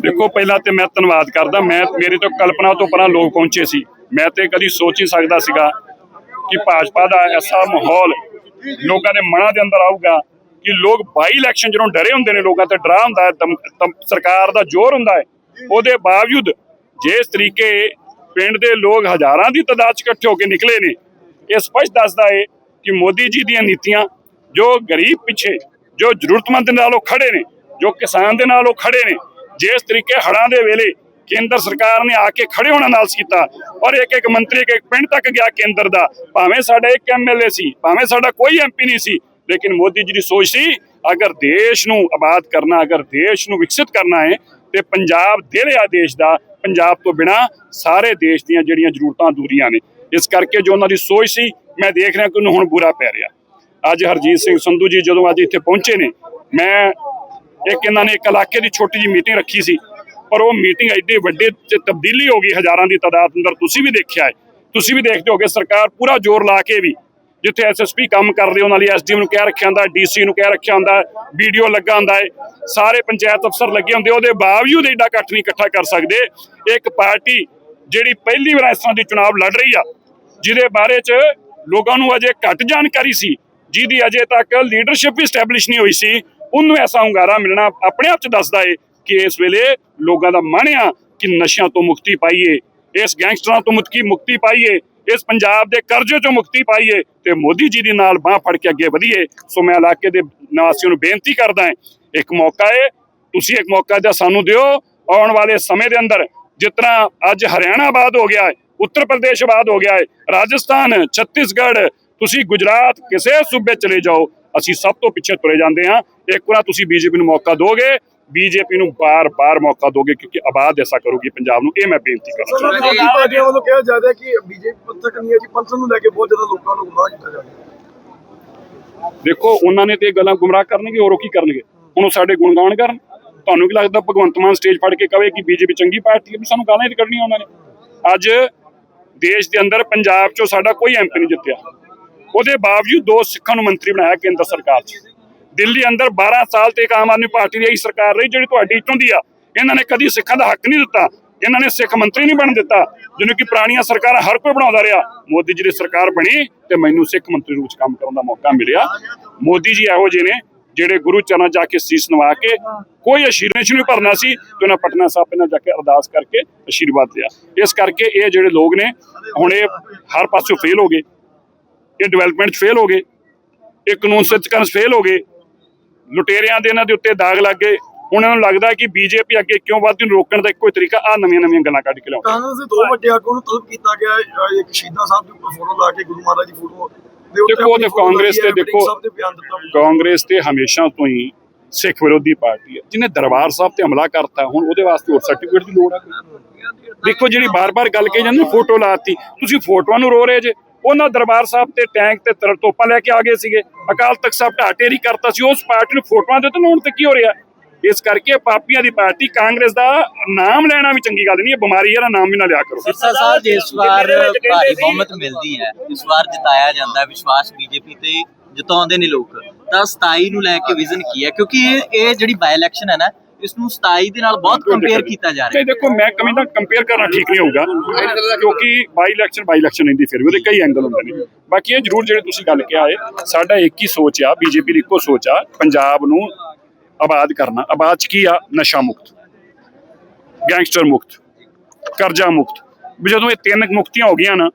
ਦੇਖੋ, ਪਹਿਲਾਂ ਤੇ ਮੈਂ ਧੰਨਵਾਦ ਕਰਦਾ। ਮੈਂ ਮੇਰੇ ਤੋਂ ਕਲਪਨਾ ਤੋਂ ਪਰਾਂ ਲੋਕ ਪਹੁੰਚੇ ਸੀ। ਮੈਂ ਤੇ ਕਦੀ ਸੋਚ ਹੀ ਸਕਦਾ ਸੀਗਾ ਕਿ ਭਾਜਪਾ ਦਾ ਐਸਾ ਮਾਹੌਲ ਲੋਕਾਂ ਦੇ ਮਨਾਂ ਦੇ ਅੰਦਰ ਆਊਗਾ ਕਿ ਲੋਕ ਬਾਈ ਇਲੈਕਸ਼ਨ ਜਦੋਂ ਡਰੇ ਹੁੰਦੇ ਨੇ, ਲੋਕਾਂ ਤੇ ਡਰਾ ਹੁੰਦਾ ਹੈ ਸਰਕਾਰ ਦਾ ਜ਼ੋਰ ਹੁੰਦਾ ਹੈ, ਉਹਦੇ ਬਾਵਜੂਦ ਜਿਸ ਤਰੀਕੇ ਪਿੰਡ ਦੇ ਲੋਕ ਹਜ਼ਾਰਾਂ ਦੀ ਤਾਦਾਦ 'ਚ ਇਕੱਠੇ ਹੋ ਕੇ ਨਿਕਲੇ ਨੇ, ਇਹ ਸਪਸ਼ਟ ਦੱਸਦਾ ਹੈ ਕਿ ਮੋਦੀ ਜੀ ਦੀਆਂ ਨੀਤੀਆਂ ਜੋ ਗਰੀਬ ਪਿੱਛੇ, ਜੋ ਜ਼ਰੂਰਤਮੰਦ ਨਾਲ ਉਹ ਖੜੇ ਨੇ, ਜੋ ਕਿਸਾਨ ਦੇ ਨਾਲ ਉਹ ਖੜੇ ਨੇ ਜਿਸ ਤਰੀਕੇ ਹੜ੍ਹਾਂ ਦੇ ਵੇਲੇ ਕੇਂਦਰ ਸਰਕਾਰ ਨੇ ਆ ਕੇ ਖੜੇ ਹੋਣਾ ਨਾਲ ਕੀਤਾ ਔਰ ਇੱਕ ਇੱਕ ਮੰਤਰੀ, ਇੱਕ ਇੱਕ ਪਿੰਡ ਤੱਕ ਗਿਆ ਕੇਂਦਰ ਦਾ, ਭਾਵੇਂ ਸਾਡਾ ਇੱਕ ਐਮਐਲਏ ਸੀ, ਭਾਵੇਂ ਸਾਡਾ ਕੋਈ ਐਮਪੀ ਨਹੀਂ ਸੀ, ਲੇਕਿਨ ਮੋਦੀ ਜੀ ਦੀ ਸੋਚ ਸੀ, ਅਗਰ ਦੇਸ਼ ਨੂੰ ਆਬਾਦ ਕਰਨਾ, ਅਗਰ ਦੇਸ਼ ਨੂੰ ਵਿਕਸਿਤ ਕਰਨਾ ਹੈ, ਤੇ ਪੰਜਾਬ ਦਿਲ ਆ ਦੇਸ਼ ਦਾ, ਪੰਜਾਬ ਤੋਂ ਬਿਨਾ ਸਾਰੇ ਦੇਸ਼ ਦੀਆਂ ਜਿਹੜੀਆਂ ਜ਼ਰੂਰਤਾਂ ਦੂਰੀਆਂ ਨੇ। ਇਸ ਕਰਕੇ ਜੋ ਉਹਨਾਂ ਦੀ ਸੋਚ ਸੀ, ਮੈਂ ਦੇਖ ਰਿਹਾ ਕਿ ਉਹਨੂੰ ਹੁਣ ਬੁਰਾ ਪੈ ਰਿਹਾ। ਅੱਜ ਹਰਜੀਤ ਸਿੰਘ ਸੰਧੂ ਜੀ ਜਦੋਂ ਅੱਜ ਇੱਥੇ ਪਹੁੰਚੇ ਨੇ, ਮੈਂ ਇੱਕ ਇਹਨਾਂ ਨੇ ਇੱਕ ਇਲਾਕੇ ਦੀ ਛੋਟੀ ਜੀ ਮੀਟਿੰਗ ਰੱਖੀ ਸੀ, ਪਰ ਉਹ ਮੀਟਿੰਗ ਐਡੀ ਵੱਡੇ ਚ ਤਬਦੀਲੀ ਹੋ ਗਈ ਹਜ਼ਾਰਾਂ ਦੀ ਤਾਦਾਦ ਅੰਦਰ, ਤੁਸੀਂ ਵੀ ਦੇਖਿਆ ਹੈ। ਤੁਸੀਂ ਵੀ ਦੇਖਦੇ ਹੋਗੇ, ਸਰਕਾਰ ਪੂਰਾ ਜ਼ੋਰ ਲਾ ਕੇ ਵੀ ਜਿੱਥੇ ਐਸਐਸਪੀ ਕੰਮ ਕਰਦੇ ਉਹਨਾਂ ਲਈ ਐਸਡੀਐਮ ਨੂੰ ਕਹਿ ਰੱਖਿਆ ਹੁੰਦਾ ਡੀਸੀ ਨੂੰ ਕਹਿ ਰੱਖਿਆ ਹੁੰਦਾ ਵੀਡੀਓ ਲੱਗਾ ਹੁੰਦਾ ਹੈ, ਸਾਰੇ ਪੰਚਾਇਤ ਅਫਸਰ ਲੱਗੇ ਹੁੰਦੇ, ਉਹਦੇ ਬਾਵਜੂਦ ਐਡਾ ਇਕੱਠ ਨਹੀਂ ਇਕੱਠਾ ਕਰ ਸਕਦੇ। ਇੱਕ ਪਾਰਟੀ ਜਿਹੜੀ ਪਹਿਲੀ ਵਾਰ ਇਸ ਤਰ੍ਹਾਂ ਦੀ ਚੁਣਾਵ ਲੜ ਰਹੀ ਆ, ਜਿਹਦੇ ਬਾਰੇ ਚ ਲੋਕਾਂ ਨੂੰ ਅਜੇ ਘੱਟ ਜਾਣਕਾਰੀ ਸੀ, ਜਿਹਦੀ ਅਜੇ ਤੱਕ ਲੀਡਰਸ਼ਿਪ ਵੀ ਸਟੈਬਲਿਸ਼ ਨਹੀਂ ਹੋਈ ਸੀ। ਉਹਨੂੰ ਐਸਾ ਹੁੰਗਾਰਾ ਮਿਲਣਾ ਆਪਣੇ ਆਪ ਚ ਦੱਸਦਾ ਏ ਕਿ ਇਸ ਵੇਲੇ ਲੋਕਾਂ ਦਾ ਮਨ ਆ ਕਿ ਨਸ਼ਿਆਂ ਤੋਂ ਮੁਕਤੀ ਪਾਈਏ, ਇਸ ਗੈਂਗਸਟਰਾਂ ਤੋਂ ਮੁਕਤੀ ਮੁਕਤੀ ਪਾਈਏ, ਇਸ ਪੰਜਾਬ ਦੇ ਕਰਜ਼ੇ ਤੋਂ ਮੁਕਤੀ ਪਾਈਏ ਤੇ ਮੋਦੀ ਜੀ ਦੇ ਨਾਲ ਬਾਹ ਫੜ ਕੇ ਅੱਗੇ ਵਧੀਏ। ਸੋ ਮੈਂ ਇਲਾਕੇ ਦੇ ਨਿਵਾਸੀਆਂ ਨੂੰ ਬੇਨਤੀ ਕਰਦਾ ਹਾਂ ਇੱਕ ਮੌਕਾ ਹੈ ਤੁਸੀਂ ਇੱਕ ਮੌਕਾ ਦਾ ਸਾਨੂੰ ਦਿਓ, ਆਉਣ ਵਾਲੇ ਸਮੇਂ ਦੇ ਅੰਦਰ ਜਿਸ ਤਰ੍ਹਾਂ ਅੱਜ ਹਰਿਆਣਾ ਆਬਾਦ ਹੋ ਗਿਆ ਹੈ ਉੱਤਰ ਪ੍ਰਦੇਸ਼ ਆਬਾਦ ਹੋ ਗਿਆ ਹੈ ਰਾਜਸਥਾਨ, ਛੱਤੀਸਗੜ੍ਹ, ਤੁਸੀਂ ਗੁਜਰਾਤ ਕਿਸੇ ਸੂਬੇ ਚਲੇ ਜਾਓ ਅਸੀਂ ਸਭ ਤੋਂ ਪਿੱਛੇ ਤੁਰੇ ਜਾਂਦੇ ਹਾਂ। ਇੱਕ ਵਾਰ ਤੁਸੀਂ ਬੀਜੇਪੀ ਨੂੰ ਮੌਕਾ ਦੋਗੇ ਬੀਜੇਪੀ ਨੂੰ ਬਾਰ-ਬਾਰ ਮੌਕਾ ਦੋਗੇ ਕਿਉਂਕਿ ਆਬਾਦ ਐਸਾ ਕਰੂਗੀ ਪੰਜਾਬ ਨੂੰ। ਇਹ ਮੈਂ ਬੇਨਤੀ ਕਰਨਾ ਚਾਹੁੰਦਾ ਪਾਰਟੀਆਂ ਵੱਲੋਂ ਕਿਹਾ ਜਾਂਦਾ ਹੈ ਕਿ ਬੀਜੇਪੀ ਪੰਥਕ ਨਹੀਂ ਹੈ ਜੀ ਪੰਥ ਨੂੰ ਲੈ ਕੇ ਬਹੁਤ ਜ਼ਿਆਦਾ ਲੋਕਾਂ ਨੂੰ ਗੁੰਮਰਾਹ ਕੀਤਾ ਜਾ ਰਿਹਾ। ਹੈ ਦੇਖੋ ਉਹਨਾਂ ਨੇ ਤੇ ਇਹ ਗੱਲਾਂ ਗੁੰਮਰਾਹ ਕਰਨਗੇ ਹੋਰ ਉਹ ਕੀ ਕਰਨਗੇ? ਹੁਣ ਉਹ ਸਾਡੇ ਗੁਣਗਾਨ ਕਰਨ। ਤੁਹਾਨੂੰ ਕੀ ਲੱਗਦਾ ਭਗਵੰਤ ਮਾਨ ਸਟੇਜ ਫੜ ਕੇ ਕਵੇ ਕਿ ਬੀਜੇਪੀ ਚੰਗੀ ਪਾਰਟੀ ਹੈ? ਵੀ ਸਾਨੂੰ ਗਾਲਾਂ ਹੀ ਕੱਢਣੀਆਂ ਉਹਨਾਂ ਨੇ। ਅੱਜ ਦੇਸ਼ ਦੇ ਅੰਦਰ ਪੰਜਾਬ ਚੋਂ ਸਾਡਾ ਕੋਈ ਐਮਪੀ ਨਹੀਂ ਜਿੱਤਿਆ। ਉਹਦੇ ਬਾਵਜੂਦ ਦੋ ਸਿੱਖਾਂ ਨੂੰ ਮੰਤਰੀ ਬਣਾਇਆ ਕੇਂਦਰ ਸਰਕਾਰ 'ਚ। ਦਿੱਲੀ ਅੰਦਰ 12 ਸਾਲ ਤੇ ਆਮ ਆਦਮੀ ਪਾਰਟੀ ਦੀ ਇਹੀ ਸਰਕਾਰ ਰਹੀ, ਜਿਹੜੀ ਤੁਹਾਡੀ ਇੱਥੋਂ ਦੀ ਆ। ਇਹਨਾਂ ਨੇ ਕਦੀ ਸਿੱਖਾਂ ਦਾ ਹੱਕ ਨਹੀਂ ਦਿੱਤਾ। ਇਹਨਾਂ ਨੇ ਸਿੱਖ ਮੰਤਰੀ ਨਹੀਂ ਬਣ ਦਿੱਤਾ, ਜਿਹਨੂੰ ਕਿ ਪੁਰਾਣੀਆਂ ਸਰਕਾਰਾਂ ਹਰ ਕੋਈ ਬਣਾਉਂਦਾ ਰਿਹਾ। ਮੋਦੀ ਜੀ ਦੀ ਸਰਕਾਰ ਬਣੀ ਤੇ ਮੈਨੂੰ ਸਿੱਖ ਮੰਤਰੀ ਰੂਪ ਚ ਕੰਮ ਕਰਨ ਦਾ ਮੌਕਾ ਮਿਲਿਆ। ਮੋਦੀ ਜੀ ਇਹੋ ਜਿਹੇ ਨੇ, ਜਿਹੜੇ ਗੁਰੂ ਚਰਨਾਂ ਜਾ ਕੇ ਸੀਸ ਨਵਾ ਕੇ ਕੋਈ ਅਸ਼ੀਰਵਾਦ ਨਹੀਂ ਭਰਨਾ ਸੀ ਤੇ ਉਹਨਾਂ ਪਟਨਾ ਸਾਹਿਬ ਇਹਨਾਂ ਜਾ ਕੇ ਅਰਦਾਸ ਕਰਕੇ ਅਸ਼ੀਰਵਾਦ ਲਿਆ। ਇਸ ਕਰਕੇ ਇਹ ਜਿਹੜੇ ਲੋਕ ਨੇ, ਹੁਣ ਇਹ ਹਰ ਪਾਸਿਓਂ ਫੇਲ ਹੋ ਗਏ। ਇਹ ਡਿਵੈਲਪਮੈਂਟ 'ਚ ਫੇਲ ਹੋ ਗਏ। ਇਹ ਕਾਨੂੰਨ ਸੱਚਕਰਨ ਫੇਲ ਹੋ ਗਏ। ਲੁਟੇਰਿਆਂ ਦੇ ਇਹਨਾਂ ਦੇ ਉੱਤੇ ਦਾਗ ਲੱਗ ਗਏ। ਹੁਣ ਇਹਨਾਂ ਨੂੰ ਲੱਗਦਾ ਕਿ ਬੀਜੇਪੀ ਅੱਗੇ ਕਿਉਂ ਵੱਧਦੀ ਨੂੰ ਰੋਕਣ ਦਾ ਇੱਕੋ ਹੀ ਤਰੀਕਾ ਆ ਨਵੀਆਂ ਨਵੀਆਂ ਗੱਲਾਂ ਕੱਢ ਕੇ ਲਿਆਉਣਾ ਕਾਂਗਰਸ ਦੇ ਦੋ ਵੱਡੇ ਆਗੂ ਨੂੰ ਤਲਬ ਕੀਤਾ ਗਿਆ ਇੱਕ ਸ਼ਹੀਦਾਂ ਸਾਹਿਬ ਦੇ ਉੱਪਰ ਫੋਟੋ ਲਾ ਕੇ ਗੁਰੂ ਮਹਾਰਾਜ ਦੀ ਫੋਟੋ ਦੇਖੋ, photo ਕਾਂਗਰਸ ਤੇ ਦੇਖੋ, ਕਾਂਗਰਸ ਤੇ ਹਮੇਸ਼ਾ ਤੋਂ ਹੀ ਸਿੱਖ ਵਿਰੋਧੀ ਪਾਰਟੀ ਹੈ ਜਿਹਨੇ ਦਰਬਾਰ ਸਾਹਿਬ ਤੇ ਹਮਲਾ ਕਰਤਾ ਹੁਣ ਉਹਦੇ ਵਾਸਤੇ ਹੋਰ ਸਰਟੀਫਿਕੇਟ ਦੀ ਲੋੜ ਹੈ? ਦੇਖੋ ਜਿਹੜੀ ਬਾਰ-ਬਾਰ ਗੱਲ ਕਹੀ ਜਾਂਦੀ ਫੋਟੋ ਲਾਤੀ ਤੁਸੀਂ ਫੋਟੋਆਂ ਨੂੰ ਰੋ ਰਹੇ ਜੇ। ਉਹਨਾਂ ਦਰਬਾਰ ਸਾਹਿਬ ਤੇ ਟੈਂਕ ਤੇ ਤਰ ਤੋਪਾਂ ਲੈ ਕੇ ਆ ਗਏ ਸੀਗੇ। ਅਕਾਲ ਤਖਤ ਸਾਹਿਬ ਢਾਹ ਢੇਰੀ ਕਰਤਾ ਸੀ ਉਸ ਪਾਰਟੀ ਨੂੰ ਫੋਟੋਆਂ ਦੇ ਤਾਂ ਲਾਉਣ ਤੇ ਕੀ ਹੋ ਰਿਹਾ? ਇਸ ਕਰਕੇ ਪਾਪੀਆਂ ਦੀ ਪਾਰਟੀ ਕਾਂਗਰਸ ਦਾ ਨਾਮ ਲੈਣਾ ਵੀ ਚੰਗੀ ਗੱਲ ਨਹੀਂ ਹੈ ਬਿਮਾਰੀ ਇਹਦਾ ਨਾਮ ਵੀ ਨਾ ਲਿਆ ਕਰੋ। ਸਿਰਸਾ ਸਾਹਿਬ ਜੇ ਇਸ ਵਾਰ ਭਾਰੀ ਬਹੁਮਤ ਮਿਲਦੀ ਹੈ ਇਸ ਵਾਰ ਜਿਤਾਇਆ ਜਾਂਦਾ ਹੈ ਵਿਸ਼ਵਾਸ ਬੀਜੇਪੀ ਤੇ ਜਿਤਾਉਂਦੇ ਨੇ ਲੋਕ। ਤਾਂ 27 ਨੂੰ ਲੈ ਕੇ ਵਿਜ਼ਨ ਕੀ ਹੈ? ਕਿਉਂਕਿ ਇਹ ਇਹ ਜਿਹੜੀ ਬਾਈ ਇਲੈਕਸ਼ਨ ਹੈ ਨਾ ਇਸ ਨੂੰ 27 ਦੇ ਨਾਲ ਬਹੁਤ ਕੰਪੇਅਰ ਕੀਤਾ ਜਾ ਰਿਹਾ ਨਹੀਂ ਦੇਖੋ ਮੈਂ ਕਮਿੰਦਾ ਕੰਪੇਅਰ ਕਰਨਾ ਠੀਕ ਨਹੀਂ ਹੋਊਗਾ। ਕਿਉਂਕਿ ਬਾਈ ਇਲੈਕਸ਼ਨ ਬਾਈ ਇਲੈਕਸ਼ਨ ਹੁੰਦੀ ਫਿਰ ਵੀ ਉਹਦੇ ਕਈ ਐਂਗਲ ਹੁੰਦੇ ਨੇ। ਬਾਕੀ ਇਹ ਜ਼ਰੂਰ ਜਿਹੜੇ ਤੁਸੀਂ ਗੱਲ ਕਿਹਾ ਹੈ ਸਾਡਾ ਇੱਕ ਹੀ ਸੋਚ ਆ ਬੀਜੇਪੀ ਦੀ ਇੱਕੋ ਸੋਚ ਆ ਪੰਜਾਬ ਨੂੰ ਆਬਾਦ ਕਰਨਾ। ਆਬਾਦ ਚ ਕੀ ਆ? ਨਸ਼ਾ ਮੁਕਤ ਗੈਂਗਸਟਰ ਮੁਕਤ ਕਰਜ਼ਾ ਮੁਕਤ। ਵੀ ਜਦੋਂ ਇਹ ਤਿੰਨ ਮੁਕਤੀਆਂ ਹੋ ਗਈਆਂ ਨਾ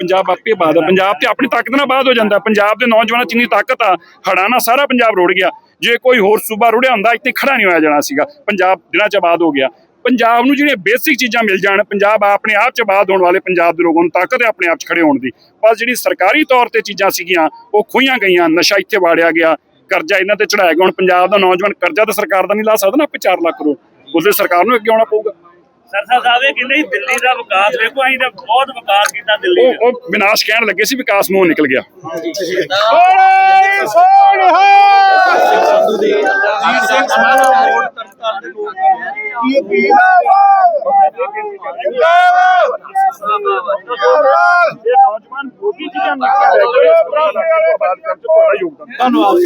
ਪੰਜਾਬ ਆਪੇ ਆਬਾਦ ਆ। ਪੰਜਾਬ ਤੇ ਆਪਣੀ ਤਾਕਤ ਨਾਲ ਆਬਾਦ ਹੋ ਜਾਂਦਾ। ਪੰਜਾਬ ਦੇ ਨੌਜਵਾਨਾਂ ਚ ਇੰਨੀ ਤਾਕਤ ਆ ਹੜਾਣਾ ਸਾਰਾ ਪੰਜਾਬ ਰੁੜ ਗਿਆ। ਜੇ ਕੋਈ ਹੋਰ ਸੂਬਾ ਰੁੜਿਆ ਹੁੰਦਾ, ਇੱਥੇ ਖੜਾ ਨਹੀਂ ਹੋਇਆ ਜਾਣਾ ਸੀਗਾ। ਪੰਜਾਬ ਦਿਨਾਂ ਚ ਆਬਾਦ ਹੋ ਗਿਆ। ਪੰਜਾਬ ਨੂੰ ਜਿਹੜੀਆਂ ਬੇਸਿਕ ਚੀਜ਼ਾਂ ਮਿਲ ਜਾਣ, ਪੰਜਾਬ ਆਪਣੇ ਆਪ ਚ ਆਬਾਦ ਹੋਣ ਵਾਲੇ ਪੰਜਾਬ ਦੇ ਲੋਕਾਂ ਨੂੰ ਤਾਕਤ ਹੈ ਆਪਣੇ ਆਪ ਚ ਖੜੇ ਹੋਣ ਦੀ। ਪਰ ਜਿਹੜੀ ਸਰਕਾਰੀ ਤੌਰ ਤੇ ਚੀਜ਼ਾਂ ਸੀਗੀਆਂ, ਉਹ ਖੋਈਆਂ ਗਈਆਂ, ਨਸ਼ਾ ਇੱਥੇ ਵਾੜਿਆ ਗਿਆ, ਕਰਜ਼ਾ ਇਹਨਾਂ ਤੇ ਚੜਾਇਆ ਗਿਆ। ਹੁਣ ਪੰਜਾਬ ਦਾ ਨੌਜਵਾਨ ਕਰਜ਼ਾ ਤਾਂ ਸਰਕਾਰ ਦਾ ਨਹੀਂ ਲਾ ਸਕਦਾ ਨਾ, ਆਪੇ 4 ਲੱਖ ਕਰੋੜ। ਉਸਦੇ ਸਰਕਾਰ ਨੂੰ ਅੱਗੇ ਆਉਣਾ ਪਊਗਾ। ਸਰਸਾ ਸਾਹਿਬ ਇਹ ਕਹਿੰਦੇ ਦਿੱਲੀ ਦਾ ਵਿਕਾਸ ਵੇਖੋ ਅਸੀਂ ਤਾਂ ਬਹੁਤ ਵਿਕਾਸ ਕੀਤਾ ਦਿੱਲੀ ਦਾ। ਉਹ ਉਹ ਵਿਨਾਸ਼ ਕਹਿਣ ਲੱਗੇ ਸੀ ਵਿਕਾਸ ਮੂੰਹ ਨਿਕਲ ਗਿਆ। ਸੰਧੂ ਦੇ ਇਹ ਨੌਜਵਾਨ ਮੋਦੀ ਜੀ ਦੀਆਂ ਨੀਤੀਆਂ ਲੈ ਕੇ ਤਰ੍ਹਾਂ ਆਬਾਦ ਕਰਨ ਚ ਤੁਹਾਡਾ ਯੋਗਦਾਨ ਧੰਨਵਾਦ।